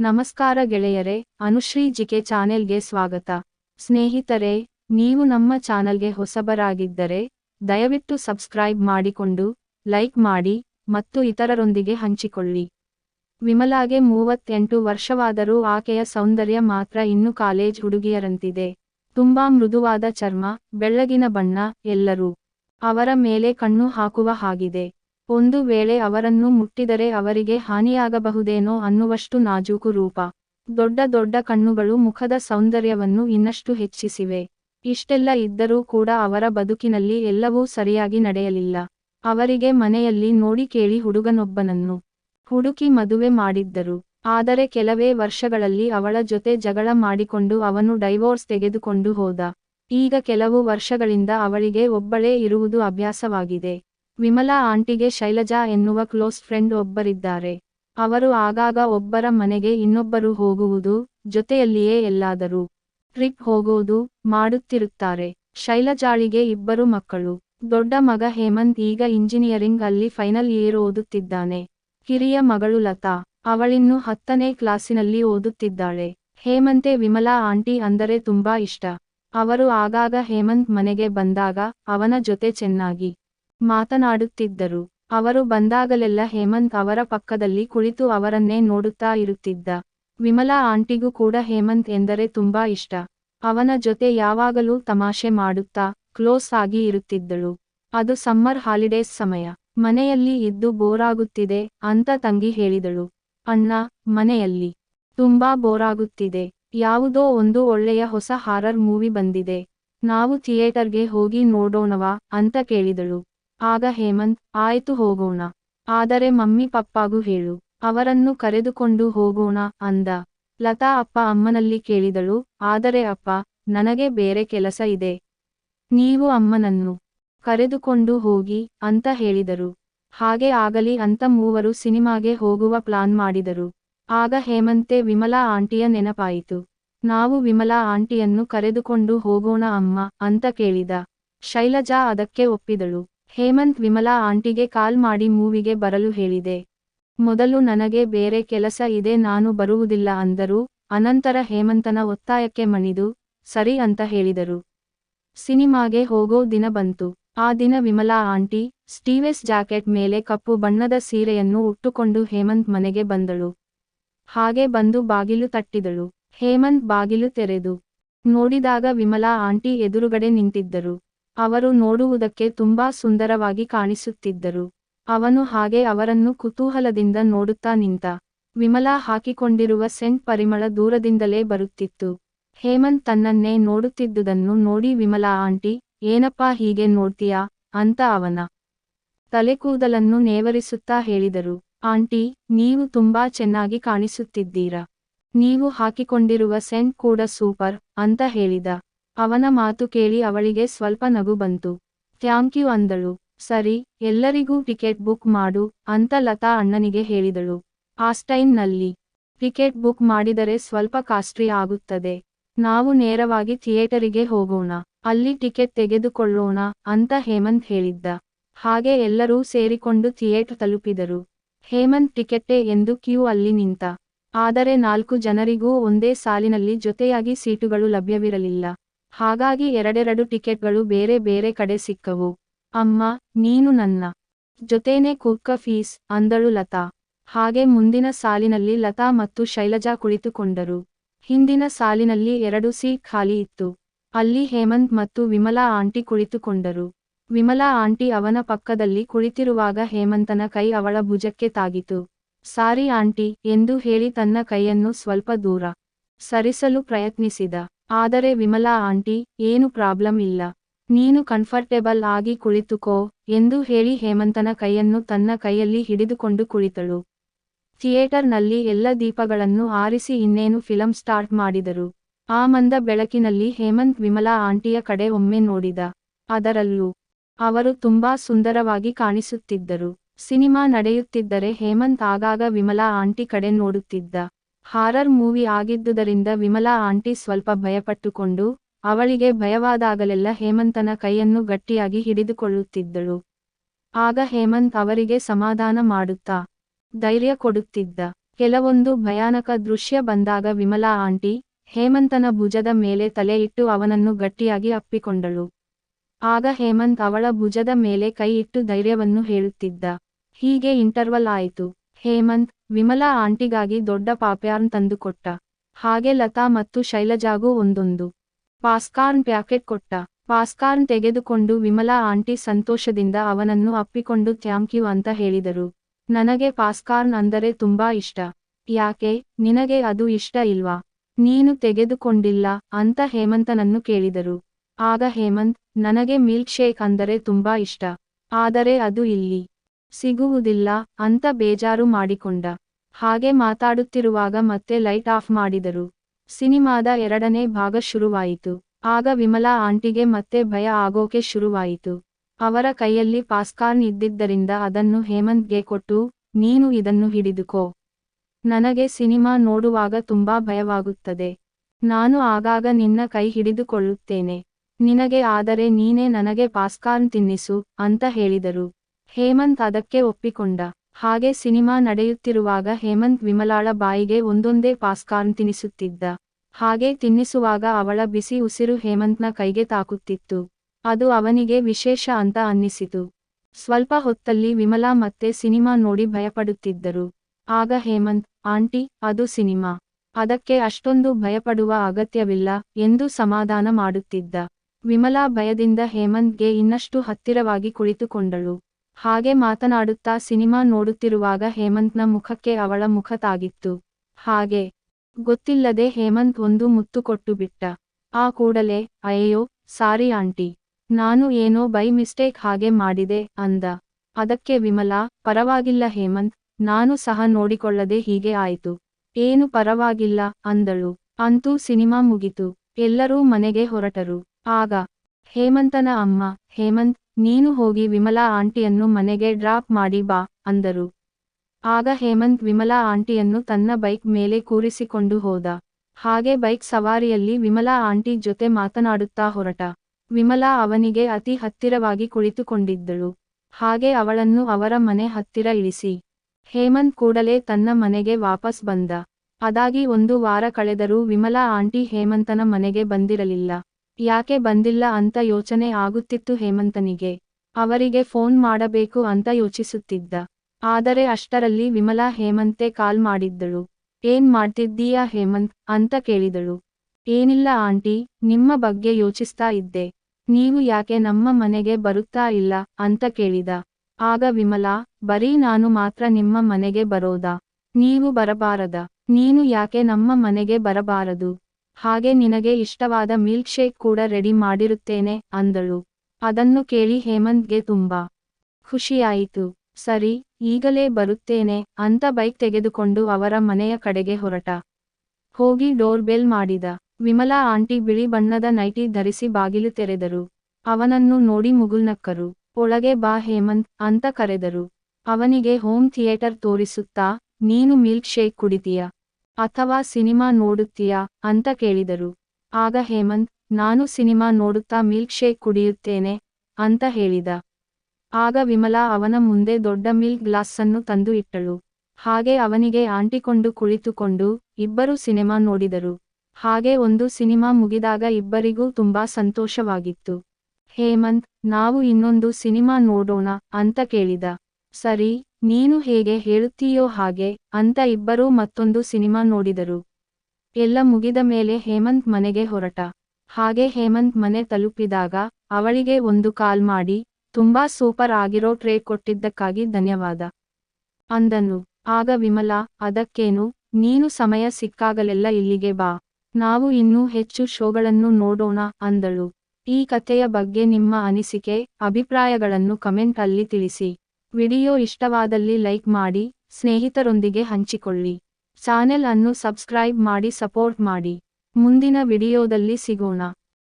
ನಮಸ್ಕಾರ ಗೆಳೆಯರೆ, ಅನುಶ್ರೀ ಜಿಕೆ ಚಾನೆಲ್ಗೆ ಸ್ವಾಗತ. ಸ್ನೇಹಿತರೆ, ನೀವು ನಮ್ಮ ಚಾನೆಲ್ಗೆ ಹೊಸಬರಾಗಿದ್ದರೆ, ದಯವಿಟ್ಟು ಸಬ್ಸ್ಕ್ರೈಬ್ ಮಾಡಿಕೊಂಡು, ಲೈಕ್ ಮಾಡಿ ಮತ್ತು ಇತರರೊಂದಿಗೆ ಹಂಚಿಕೊಳ್ಳಿ. ವಿಮಲಾಗೆ ಮೂವತ್ತೆಂಟು ವರ್ಷವಾದರೂ ಆಕೆಯ ಸೌಂದರ್ಯ ಮಾತ್ರ ಇನ್ನು ಕಾಲೇಜ್ ಹುಡುಗಿಯರಂತಿದೆ. ತುಂಬಾ ಮೃದುವಾದ ಚರ್ಮ, ಬೆಳ್ಳಗಿನ ಬಣ್ಣ, ಎಲ್ಲರೂ ಅವರ ಮೇಲೆ ಕಣ್ಣು ಹಾಕುವ ಹಾಗಿದೆ. ಒಂದು ವೇಳೆ ಅವರನ್ನು ಮುಟ್ಟಿದರೆ ಅವರಿಗೆ ಹಾನಿಯಾಗಬಹುದೇನೋ ಅನ್ನುವಷ್ಟು ನಾಜೂಕು ರೂಪ. ದೊಡ್ಡ ದೊಡ್ಡ ಕಣ್ಣುಗಳು ಮುಖದ ಸೌಂದರ್ಯವನ್ನು ಇನ್ನಷ್ಟು ಹೆಚ್ಚಿಸಿವೆ. ಇಷ್ಟೆಲ್ಲ ಇದ್ದರೂ ಕೂಡ ಅವರ ಬದುಕಿನಲ್ಲಿ ಎಲ್ಲವೂ ಸರಿಯಾಗಿ ನಡೆಯಲಿಲ್ಲ. ಅವರಿಗೆ ಮನೆಯಲ್ಲಿ ನೋಡಿ ಕೇಳಿ ಹುಡುಗನೊಬ್ಬನನ್ನು ಹುಡುಕಿ ಮದುವೆ ಮಾಡಿದ್ದರು. ಆದರೆ ಕೆಲವೇ ವರ್ಷಗಳಲ್ಲಿ ಅವಳ ಜೊತೆ ಜಗಳ ಮಾಡಿಕೊಂಡು ಅವನು ಡೈವೋರ್ಸ್ ತೆಗೆದುಕೊಂಡು ಹೋದ. ಈಗ ಕೆಲವು ವರ್ಷಗಳಿಂದ ಅವಳಿಗೆ ಒಬ್ಬಳೇ ಇರುವುದು ಅಭ್ಯಾಸವಾಗಿದೆ. ವಿಮಲಾ ಆಂಟಿಗೆ ಶೈಲಜಾ ಎನ್ನುವ ಕ್ಲೋಸ್ ಫ್ರೆಂಡ್ ಒಬ್ಬರಿದ್ದಾರೆ. ಅವರು ಆಗಾಗ ಒಬ್ಬರ ಮನೆಗೆ ಇನ್ನೊಬ್ಬರು ಹೋಗುವುದು, ಜೊತೆಯಲ್ಲಿಯೇ ಎಲ್ಲಾದರೂ ಟ್ರಿಪ್ ಹೋಗುವುದು ಮಾಡುತ್ತಿರುತ್ತಾರೆ. ಶೈಲಜಾಳಿಗೆ ಇಬ್ಬರು ಮಕ್ಕಳು. ದೊಡ್ಡ ಮಗ ಹೇಮಂತ್ ಈಗ ಇಂಜಿನಿಯರಿಂಗ್ ಅಲ್ಲಿ ಫೈನಲ್ ಇಯರ್ ಓದುತ್ತಿದ್ದಾನೆ. ಕಿರಿಯ ಮಗಳು ಲತಾ. ಅವಳಿನ್ನು ಹತ್ತನೇ ಕ್ಲಾಸಿನಲ್ಲಿ ಓದುತ್ತಿದ್ದಾಳೆ. ಹೇಮಂತೆ ವಿಮಲಾ ಆಂಟಿ ಅಂದರೆ ತುಂಬಾ ಇಷ್ಟ. ಅವರು ಆಗಾಗ ಹೇಮಂತ್ ಮನೆಗೆ ಬಂದಾಗ ಅವನ ಜೊತೆ ಚೆನ್ನಾಗಿ ಮಾತನಾಡುತ್ತಿದ್ದರು. ಅವರು ಬಂದಾಗಲೆಲ್ಲ ಹೇಮಂತ್ ಅವರ ಪಕ್ಕದಲ್ಲಿ ಕುಳಿತು ಅವರನ್ನೇ ನೋಡುತ್ತಾ ಇರುತ್ತಿದ್ದ. ವಿಮಲಾ ಆಂಟಿಗೂ ಕೂಡ ಹೇಮಂತ್ ಎಂದರೆ ತುಂಬಾ ಇಷ್ಟ. ಅವನ ಜೊತೆ ಯಾವಾಗಲೂ ತಮಾಷೆ ಮಾಡುತ್ತಾ ಕ್ಲೋಸ್ ಆಗಿ ಇರುತ್ತಿದ್ದಳು. ಅದು ಸಮ್ಮರ್ ಹಾಲಿಡೇಸ್ ಸಮಯ. ಮನೆಯಲ್ಲಿ ಇದ್ದು ಬೋರಾಗುತ್ತಿದೆ ಅಂತ ತಂಗಿ ಹೇಳಿದಳು. ಅಣ್ಣ, ಮನೆಯಲ್ಲಿ. ತುಂಬಾ ಬೋರಾಗುತ್ತಿದೆ. ಯಾವುದೋ ಒಂದು ಒಳ್ಳೆಯ ಹೊಸ ಹಾರರ್ ಮೂವಿ ಬಂದಿದೆ. ನಾವು ಥಿಯೇಟರ್ಗೆ ಹೋಗಿ ನೋಡೋಣವಾ ಅಂತ ಕೇಳಿದಳು. ಆಗ ಹೇಮಂತ್, ಆಯ್ತು ಹೋಗೋಣ. ಆದರೆ ಮಮ್ಮಿ ಪಪ್ಪಾಗೂ ಹೇಳು. ಅವರನ್ನು ಕರೆದುಕೊಂಡು ಹೋಗೋಣ ಅಂದ. ಲತಾ ಅಪ್ಪ ಅಮ್ಮನಲ್ಲಿ ಕೇಳಿದಳು, ಆದರೆ ಅಪ್ಪ, ನನಗೆ ಬೇರೆ ಕೆಲಸ ಇದೆ. ನೀವು ಅಮ್ಮನನ್ನು ಕರೆದುಕೊಂಡು ಹೋಗಿ ಅಂತ ಹೇಳಿದರು. ಹಾಗೆ ಆಗಲಿ ಅಂತ ಮೂವರು ಸಿನಿಮಾಗೆ ಹೋಗುವ ಪ್ಲಾನ್ ಮಾಡಿದರು. ಆಗ ಹೇಮಂತೆ ವಿಮಲಾ ಆಂಟಿಯ ನೆನಪಾಯಿತು. ನಾವು ವಿಮಲಾ ಆಂಟಿಯನ್ನು ಕರೆದುಕೊಂಡು ಹೋಗೋಣ ಅಮ್ಮ, ಅಂತ ಕೇಳಿದ. ಶೈಲಜಾ ಅದಕ್ಕೆ ಒಪ್ಪಿದಳು. ಹೇಮಂತ್ ವಿಮಲಾ ಆಂಟಿಗೆ ಕಾಲ್ ಮಾಡಿ ಮೂವಿಗೆ ಬರಲು ಹೇಳಿದೆ. ಮೊದಲು ನನಗೆ ಬೇರೆ ಕೆಲಸ ಇದೆ, ನಾನು ಬರುವುದಿಲ್ಲ ಅಂದರು. ಅನಂತರ ಹೇಮಂತನ ಒತ್ತಾಯಕ್ಕೆ ಮಣಿದು, ಸರಿ ಅಂತ ಹೇಳಿದರು. ಸಿನಿಮಾಗೆ ಹೋಗೋ ದಿನ ಬಂತು. ಆ ದಿನ ವಿಮಲಾ ಆಂಟಿ, ಸ್ಟೀವೆಸ್ ಜಾಕೆಟ್ ಮೇಲೆ ಕಪ್ಪು ಬಣ್ಣದ ಸೀರೆಯನ್ನು ಉಟ್ಟುಕೊಂಡು ಹೇಮಂತ್ ಮನೆಗೆ ಬಂದಳು. ಹಾಗೆ ಬಂದು ಬಾಗಿಲು ತಟ್ಟಿದಳು. ಹೇಮಂತ್ ಬಾಗಿಲು ತೆರೆದು ನೋಡಿದಾಗ ವಿಮಲಾ ಆಂಟಿ ಎದುರುಗಡೆ ನಿಂತಿದ್ದರು. ಅವರು ನೋಡುವುದಕ್ಕೆ ತುಂಬಾ ಸುಂದರವಾಗಿ ಕಾಣಿಸುತ್ತಿದ್ದರು. ಅವನು ಹಾಗೆ ಅವರನ್ನು ಕುತೂಹಲದಿಂದ ನೋಡುತ್ತಾ ನಿಂತ ವಿಮಲಾ ಹಾಕಿಕೊಂಡಿರುವ ಸೆಂಟ್ ಪರಿಮಳ ದೂರದಿಂದಲೇ ಬರುತ್ತಿತ್ತು. ಹೇಮಂತ್ ತನ್ನನ್ನೇ ನೋಡುತ್ತಿದ್ದುದನ್ನು ನೋಡಿ ವಿಮಲಾ ಆಂಟಿ, ಏನಪ್ಪಾ ಹೀಗೆ ನೋಡ್ತೀಯಾ? ಅಂತ ಅವನ ತಲೆಕೂದಲನ್ನು ನೇವರಿಸುತ್ತಾ ಹೇಳಿದರು. ಆಂಟಿ, ನೀವು ತುಂಬಾ ಚೆನ್ನಾಗಿ ಕಾಣಿಸುತ್ತಿದ್ದೀರಾ. ನೀವು ಹಾಕಿಕೊಂಡಿರುವ ಸೆಂಟ್ ಕೂಡ ಸೂಪರ್, ಅಂತ ಹೇಳಿದ. ಅವನ ಮಾತು ಕೇಳಿ ಅವಳಿಗೆ ಸ್ವಲ್ಪ ನಗು ಬಂತು. ಥ್ಯಾಂಕ್ ಯು ಅಂದಳು. ಸರಿ, ಎಲ್ಲರಿಗೂ ಟಿಕೆಟ್ ಬುಕ್ ಮಾಡು, ಅಂತ ಲತಾ ಅಣ್ಣನಿಗೆ ಹೇಳಿದಳು. ಆಸ್ಟೈನ್ನಲ್ಲಿ ಟಿಕೆಟ್ ಬುಕ್ ಮಾಡಿದರೆ ಸ್ವಲ್ಪ ಕಾಸ್ಟ್ಲಿ ಆಗುತ್ತದೆ. ನಾವು ನೇರವಾಗಿ ಥಿಯೇಟರಿಗೆ ಹೋಗೋಣ. ಅಲ್ಲಿ ಟಿಕೆಟ್ ತೆಗೆದುಕೊಳ್ಳೋಣ, ಅಂತ ಹೇಮಂತ್ ಹೇಳಿದ್ದ. ಹಾಗೆ ಎಲ್ಲರೂ ಸೇರಿಕೊಂಡು ಥಿಯೇಟರ್ ತಲುಪಿದರು. ಹೇಮಂತ್ ಟಿಕೆಟ್ಟೆ ಎಂದು ಕ್ಯೂ ಅಲ್ಲಿ ನಿಂತ. ಆದರೆ ನಾಲ್ಕು ಜನರಿಗೂ ಒಂದೇ ಸಾಲಿನಲ್ಲಿ ಜೊತೆಯಾಗಿ ಸೀಟುಗಳು ಲಭ್ಯವಿರಲಿಲ್ಲ. ಹಾಗಾಗಿ ಎರಡೆರಡು ಟಿಕೆಟ್ಗಳು ಬೇರೆ ಬೇರೆ ಕಡೆ ಸಿಕ್ಕವು. ಅಮ್ಮ, ನೀನು ನನ್ನ ಜೊತೇನೆ ಕುಕ್ಕ ಫೀಸ್, ಅಂದಳು ಲತಾ. ಹಾಗೆ ಮುಂದಿನ ಸಾಲಿನಲ್ಲಿ ಲತಾ ಮತ್ತು ಶೈಲಜಾ ಕುಳಿತುಕೊಂಡರು. ಹಿಂದಿನ ಸಾಲಿನಲ್ಲಿ ಎರಡು ಸೀಟ್ ಖಾಲಿ ಇತ್ತು. ಅಲ್ಲಿ ಹೇಮಂತ್ ಮತ್ತು ವಿಮಲಾ ಆಂಟಿ ಕುಳಿತುಕೊಂಡರು. ವಿಮಲಾ ಆಂಟಿ ಅವನ ಪಕ್ಕದಲ್ಲಿ ಕುಳಿತಿರುವಾಗ ಹೇಮಂತನ ಕೈ ಅವಳ ಭುಜಕ್ಕೆ ತಾಗಿತು. ಸಾರಿ ಆಂಟಿ, ಎಂದು ಹೇಳಿ ತನ್ನ ಕೈಯನ್ನು ಸ್ವಲ್ಪ ದೂರ ಸರಿಸಲು ಪ್ರಯತ್ನಿಸಿದ. ಆದರೆ ವಿಮಲಾ ಆಂಟಿ, ಏನು ಪ್ರಾಬ್ಲಮ್ ಇಲ್ಲ. ನೀನು ಕಂಫರ್ಟೇಬಲ್ ಆಗಿ ಕುಳಿತುಕೋ, ಎಂದು ಹೇಳಿ ಹೇಮಂತನ ಕೈಯನ್ನು ತನ್ನ ಕೈಯಲ್ಲಿ ಹಿಡಿದುಕೊಂಡು ಕುಳಿತಳು. ಥಿಯೇಟರ್ನಲ್ಲಿ ಎಲ್ಲ ದೀಪಗಳನ್ನು ಆರಿಸಿ ಇನ್ನೇನು ಫಿಲಂ ಸ್ಟಾರ್ಟ್ ಮಾಡಿದರು. ಆ ಮಂದ ಬೆಳಕಿನಲ್ಲಿ ಹೇಮಂತ್ ವಿಮಲಾ ಆಂಟಿಯ ಕಡೆ ಒಮ್ಮೆ ನೋಡಿದ. ಅದರಲ್ಲೂ ಅವರು ತುಂಬಾ ಸುಂದರವಾಗಿ ಕಾಣಿಸುತ್ತಿದ್ದರು. ಸಿನಿಮಾ ನಡೆಯುತ್ತಿದ್ದರೆ ಹೇಮಂತ್ ಆಗಾಗ ವಿಮಲಾ ಆಂಟಿ ಕಡೆ ನೋಡುತ್ತಿದ್ದ. ಹಾರರ್ ಮೂವಿ ಆಗಿದ್ದುದರಿಂದ ವಿಮಲಾ ಆಂಟಿ ಸ್ವಲ್ಪ ಭಯಪಟ್ಟುಕೊಂಡು, ಅವಳಿಗೆ ಭಯವಾದಾಗಲೆಲ್ಲ ಹೇಮಂತನ ಕೈಯನ್ನು ಗಟ್ಟಿಯಾಗಿ ಹಿಡಿದುಕೊಳ್ಳುತ್ತಿದ್ದಳು. ಆಗ ಹೇಮಂತ್ ಅವರಿಗೆ ಸಮಾಧಾನ ಮಾಡುತ್ತಾ, ಧೈರ್ಯ ಕೊಡುತ್ತಿದ್ದ. ಕೆಲವೊಂದು ಭಯಾನಕ ದೃಶ್ಯ ಬಂದಾಗ ವಿಮಲಾ ಆಂಟಿ, ಹೇಮಂತನ ಭುಜದ ಮೇಲೆ ತಲೆ ಇಟ್ಟು ಅವನನ್ನು ಗಟ್ಟಿಯಾಗಿ ಅಪ್ಪಿಕೊಂಡಳು. ಆಗ ಹೇಮಂತ್ ಅವಳ ಭುಜದ ಮೇಲೆ ಕೈ ಇಟ್ಟು ಧೈರ್ಯವನ್ನು ಹೇಳುತ್ತಿದ್ದ. ಹೀಗೆ ಇಂಟರ್ವಲ್ ಆಯಿತು. ಹೇಮಂತ್, ವಿಮಲಾ ಆಂಟಿಗಾಗಿ ದೊಡ್ಡ ಪಾಪ್ಯಾರ್ನ್ ತಂದುಕೊಟ್ಟ. ಹಾಗೆ ಲತಾ ಮತ್ತು ಶೈಲಜಾಗೂ ಒಂದೊಂದು. ಪಾಸ್ಕಾರ್ನ್ ಪ್ಯಾಕೆಟ್ ಕೊಟ್ಟ. ಪಾಸ್ಕಾರ್ನ್ ತೆಗೆದುಕೊಂಡು ವಿಮಲಾ ಆಂಟಿ ಸಂತೋಷದಿಂದ ಅವನನ್ನು ಅಪ್ಪಿಕೊಂಡು ಥ್ಯಾಂಕ್ ಯು ಅಂತ ಹೇಳಿದರು. ನನಗೆ ಪಾಸ್ಕಾರ್ನ್ ಅಂದರೆ ತುಂಬಾ ಇಷ್ಟ. ಯಾಕೆ? ನಿನಗೆ ಅದು ಇಷ್ಟ ಇಲ್ವಾ? ನೀನು ತೆಗೆದುಕೊಂಡಿಲ್ಲ ಅಂತ ಹೇಮಂತನನ್ನು ಕೇಳಿದರು. ಆಗ ಹೇಮಂತ್, ನನಗೆ ಮಿಲ್ಕ್ ಶೇಕ್ ಅಂದರೆ ತುಂಬಾ ಇಷ್ಟ. ಆದರೆ ಅದು ಇಲ್ಲಿ ಸಿಗುವುದಿಲ್ಲ ಅಂತ ಬೇಜಾರು ಮಾಡಿಕೊಂಡ. ಹಾಗೆ ಮಾತಾಡುತ್ತಿರುವಾಗ ಮತ್ತೆ ಲೈಟ್ ಆಫ್ ಮಾಡಿದರು. ಸಿನಿಮಾದ ಎರಡನೇ ಭಾಗ ಶುರುವಾಯಿತು. ಆಗ ವಿಮಲಾ ಆಂಟಿಗೆ ಮತ್ತೆ ಭಯ ಆಗೋಕೆ ಶುರುವಾಯಿತು. ಅವರ ಕೈಯಲ್ಲಿ ಪಾಸ್ಕಾರ್ನ್ ಇದ್ದಿದ್ದರಿಂದ ಅದನ್ನು ಹೇಮಂತ್ಗೆ ಕೊಟ್ಟು, ನೀನು ಇದನ್ನು ಹಿಡಿದುಕೋ. ನನಗೆ ಸಿನಿಮಾ ನೋಡುವಾಗ ತುಂಬಾ ಭಯವಾಗುತ್ತದೆ. ನಾನು ಆಗಾಗ ನಿನ್ನ ಕೈ ಹಿಡಿದುಕೊಳ್ಳುತ್ತೇನೆ. ನಿನಗೆ ಆದರೆ ನೀನೇ ನನಗೆ ಪಾಸ್ಕಾರ್ನ್ ತಿನ್ನಿಸು ಅಂತ ಹೇಳಿದರು. ಹೇಮಂತ್ ಅದಕ್ಕೆ ಒಪ್ಪಿಕೊಂಡ. ಹಾಗೆ ಸಿನಿಮಾ ನಡೆಯುತ್ತಿರುವಾಗ ಹೇಮಂತ್ ವಿಮಲಾಳ ಬಾಯಿಗೆ ಒಂದೊಂದೇ ಪಾಸ್ಕಾರ್ನ್ ತಿನ್ನಿಸುತ್ತಿದ್ದ. ಹಾಗೆ ತಿನ್ನಿಸುವಾಗ ಅವಳ ಬಿಸಿ ಉಸಿರು ಹೇಮಂತ್ನ ಕೈಗೆ ತಾಕುತ್ತಿತ್ತು. ಅದು ಅವನಿಗೆ ವಿಶೇಷ ಅಂತ ಅನ್ನಿಸಿತು. ಸ್ವಲ್ಪ ಹೊತ್ತಲ್ಲಿ ವಿಮಲಾ ಮತ್ತೆ ಸಿನಿಮಾ ನೋಡಿ ಭಯಪಡುತ್ತಿದ್ದರು. ಆಗ ಹೇಮಂತ್, ಆಂಟಿ, ಅದು ಸಿನಿಮಾ. ಅದಕ್ಕೆ ಅಷ್ಟೊಂದು ಭಯಪಡುವ ಅಗತ್ಯವಿಲ್ಲ ಎಂದು ಸಮಾಧಾನ ಮಾಡುತ್ತಿದ್ದ. ವಿಮಲಾ ಭಯದಿಂದ ಹೇಮಂತ್ಗೆ ಇನ್ನಷ್ಟು ಹತ್ತಿರವಾಗಿ ಕುಳಿತುಕೊಂಡಳು. ಹಾಗೆ ಮಾತನಾಡುತ್ತಾ ಸಿನಿಮಾ ನೋಡುತ್ತಿರುವಾಗ ಹೇಮಂತ್ನ ಮುಖಕ್ಕೆ ಅವಳ ಮುಖ ತಾಗಿತ್ತು. ಹಾಗೆ? ಗೊತ್ತಿಲ್ಲದೆ ಹೇಮಂತ್ ಒಂದು ಮುತ್ತು ಕೊಟ್ಟು ಬಿಟ್ಟ ಆ ಕೂಡಲೇ ಅಯ್ಯೋ ಸಾರಿ ಆಂಟಿ. ನಾನು ಏನೋ ಬೈ ಮಿಸ್ಟೇಕ್ ಹಾಗೆ ಮಾಡಿದೆ ಅಂದ. ಅದಕ್ಕೆ ವಿಮಲಾ, ಪರವಾಗಿಲ್ಲ ಹೇಮಂತ್, ನಾನು ಸಹ ನೋಡಿಕೊಳ್ಳದೆ ಹೀಗೆ ಆಯಿತು. ಏನು ಪರವಾಗಿಲ್ಲ ಅಂದಳು. ಅಂತೂ ಸಿನಿಮಾ ಮುಗಿತು. ಎಲ್ಲರೂ ಮನೆಗೆ ಹೊರಟರು. ಆಗ, ಹೇಮಂತನ ಅಮ್ಮ, ಹೇಮಂತ್, ನೀನು ಹೋಗಿ ವಿಮಲಾ ಆಂಟಿಯನ್ನು ಮನೆಗೆ ಡ್ರಾಪ್ ಮಾಡಿ ಬಾ, ಅಂದರು. ಆಗ ಹೇಮಂತ್ ವಿಮಲಾ ಆಂಟಿಯನ್ನು ತನ್ನ ಬೈಕ್ ಮೇಲೆ ಕೂರಿಸಿಕೊಂಡು ಹೋದ. ಹಾಗೆ ಬೈಕ್ ಸವಾರಿಯಲ್ಲಿ ವಿಮಲಾ ಆಂಟಿ ಜೊತೆ ಮಾತನಾಡುತ್ತಾ ಹೊರಟ. ವಿಮಲಾ ಅವನಿಗೆ ಅತಿ ಹತ್ತಿರವಾಗಿ ಕುಳಿತುಕೊಂಡಿದ್ದಳು. ಹಾಗೆ ಅವಳನ್ನು ಅವರ ಮನೆ ಹತ್ತಿರ ಇಳಿಸಿ. ಹೇಮಂತ್ ಕೂಡಲೇ ತನ್ನ ಮನೆಗೆ ವಾಪಸ್ ಬಂದ. ಅದಾಗಿ ಒಂದು ವಾರ ಕಳೆದರೂ ವಿಮಲಾ ಆಂಟಿ ಹೇಮಂತನ ಮನೆಗೆ ಬಂದಿರಲಿಲ್ಲ. ಯಾಕೆ ಬಂದಿಲ್ಲ ಅಂತ ಯೋಚನೆ ಆಗುತ್ತಿತ್ತು ಹೇಮಂತನಿಗೆ. ಅವರಿಗೆ ಫೋನ್ ಮಾಡಬೇಕು ಅಂತ ಯೋಚಿಸುತ್ತಿದ್ದ. ಆದರೆ ಅಷ್ಟರಲ್ಲಿ ವಿಮಲಾ ಹೇಮಂತೆ ಕಾಲ್ ಮಾಡಿದ್ದಳು. ಏನ್ ಮಾಡ್ತಿದ್ದೀಯಾ ಹೇಮಂತ್? ಅಂತ ಕೇಳಿದಳು. ಏನಿಲ್ಲ ಆಂಟಿ, ನಿಮ್ಮ ಬಗ್ಗೆ ಯೋಚಿಸ್ತಾ ಇದ್ದೆ. ನೀವು ಯಾಕೆ ನಮ್ಮ ಮನೆಗೆ ಬರುತ್ತಾ ಇಲ್ಲ? ಅಂತ ಕೇಳಿದ. ಆಗ ವಿಮಲಾ, ಬರೀ ನಾನು ಮಾತ್ರ ನಿಮ್ಮ ಮನೆಗೆ ಬರೋದಾ? ನೀವು ಬರಬಾರದ. ನೀನು ಯಾಕೆ ನಮ್ಮ ಮನೆಗೆ ಬರಬಾರದು? ಹಾಗೆ ನಿನಗೆ ಇಷ್ಟವಾದ ಮಿಲ್ಕ್ ಶೇಕ್ ಕೂಡ ರೆಡಿ ಮಾಡಿರುತ್ತೇನೆ, ಅಂದಳು. ಅದನ್ನು ಕೇಳಿ ಹೇಮಂತ್ಗೆ ತುಂಬಾ ಖುಷಿಯಾಯಿತು. ಸರಿ, ಈಗಲೇ ಬರುತ್ತೇನೆ, ಅಂತ ಬೈಕ್ ತೆಗೆದುಕೊಂಡು ಅವರ ಮನೆಯ ಕಡೆಗೆ ಹೊರಟ. ಹೋಗಿ ಡೋರ್ ಬೆಲ್ ಮಾಡಿದ. ವಿಮಲಾ ಆಂಟಿ ಬಿಳಿ ಬಣ್ಣದ ನೈಟಿ ಧರಿಸಿ ಬಾಗಿಲು ತೆರೆದರು. ಅವನನ್ನು ನೋಡಿ ಮುಗುಲ್ನಕ್ಕರು ಒಳಗೆ ಬಾ ಹೇಮಂತ್, ಅಂತ ಕರೆದರು. ಅವನಿಗೆ ಹೋಮ್ ಥಿಯೇಟರ್ ತೋರಿಸುತ್ತಾ, ನೀನು ಮಿಲ್ಕ್ ಶೇಕ್ ಕುಡಿತೀಯ. ಅಥವಾ ಸಿನಿಮಾ ನೋಡುತ್ತೀಯಾ ಅಂತ ಕೇಳಿದರು. ಆಗ ಹೇಮಂತ್, ನಾನು ಸಿನಿಮಾ ನೋಡುತ್ತಾ ಮಿಲ್ಕ್ ಶೇಕ್ ಕುಡಿಯುತ್ತೇನೆ ಅಂತ ಹೇಳಿದ. ಆಗ ವಿಮಲಾ ಅವನ ಮುಂದೆ ದೊಡ್ಡ ಮಿಲ್ಕ್ ಗ್ಲಾಸನ್ನು ತಂದು ಇಟ್ಟಳು. ಹಾಗೆ ಅವನಿಗೆ ಆಂಟಿಕೊಂಡು ಕುಳಿತುಕೊಂಡು ಇಬ್ಬರು ಸಿನಿಮಾ ನೋಡಿದರು. ಹಾಗೆ ಒಂದು ಸಿನಿಮಾ ಮುಗಿದಾಗ ಇಬ್ಬರಿಗೂ ತುಂಬಾ ಸಂತೋಷವಾಗಿತ್ತು. ಹೇಮಂತ್, ನಾವು ಇನ್ನೊಂದು ಸಿನಿಮಾ ನೋಡೋಣ ಅಂತ ಕೇಳಿದ. ಸರಿ ನೀನು ಹೇಗೆ ಹೇಳುತ್ತೀಯೋ ಹಾಗೆ, ಅಂತ ಇಬ್ಬರೂ ಮತ್ತೊಂದು ಸಿನಿಮಾ ನೋಡಿದರು. ಎಲ್ಲ ಮುಗಿದ ಮೇಲೆ ಹೇಮಂತ್ ಮನೆಗೆ ಹೊರಟ. ಹಾಗೆ ಹೇಮಂತ್ ಮನೆ ತಲುಪಿದಾಗ, ಅವಳಿಗೆ ಒಂದು ಕಾಲ್ ಮಾಡಿ, ತುಂಬಾ ಸೂಪರ್ ಆಗಿರೋ ಟ್ರೇ ಕೊಟ್ಟಿದ್ದಕ್ಕಾಗಿ ಧನ್ಯವಾದ. ಅಂದನು. ಆಗ ವಿಮಲಾ, ಅದಕ್ಕೇನು? ನೀನು ಸಮಯ ಸಿಕ್ಕಾಗಲೆಲ್ಲ ಇಲ್ಲಿಗೆ ಬಾ. ನಾವು ಇನ್ನೂ ಹೆಚ್ಚು ಶೋಗಳನ್ನು ನೋಡೋಣ, ಅಂದಳು. ಈ ಕಥೆಯ ಬಗ್ಗೆ ನಿಮ್ಮ ಅನಿಸಿಕೆ, ಅಭಿಪ್ರಾಯಗಳನ್ನು ಕಮೆಂಟ್ ಅಲ್ಲಿ ತಿಳಿಸಿ. ವಿಡಿಯೋ ಇಷ್ಟವಾದಲ್ಲಿ ಲೈಕ್ ಮಾಡಿ, ಸ್ನೇಹಿತರೊಂದಿಗೆ ಹಂಚಿಕೊಳ್ಳಿ. ಚಾನೆಲ್ ಅನ್ನು ಸಬ್ಸ್ಕ್ರೈಬ್ ಮಾಡಿ, ಸಪೋರ್ಟ್ ಮಾಡಿ. ಮುಂದಿನ ವಿಡಿಯೋದಲ್ಲಿ ಸಿಗೋಣ.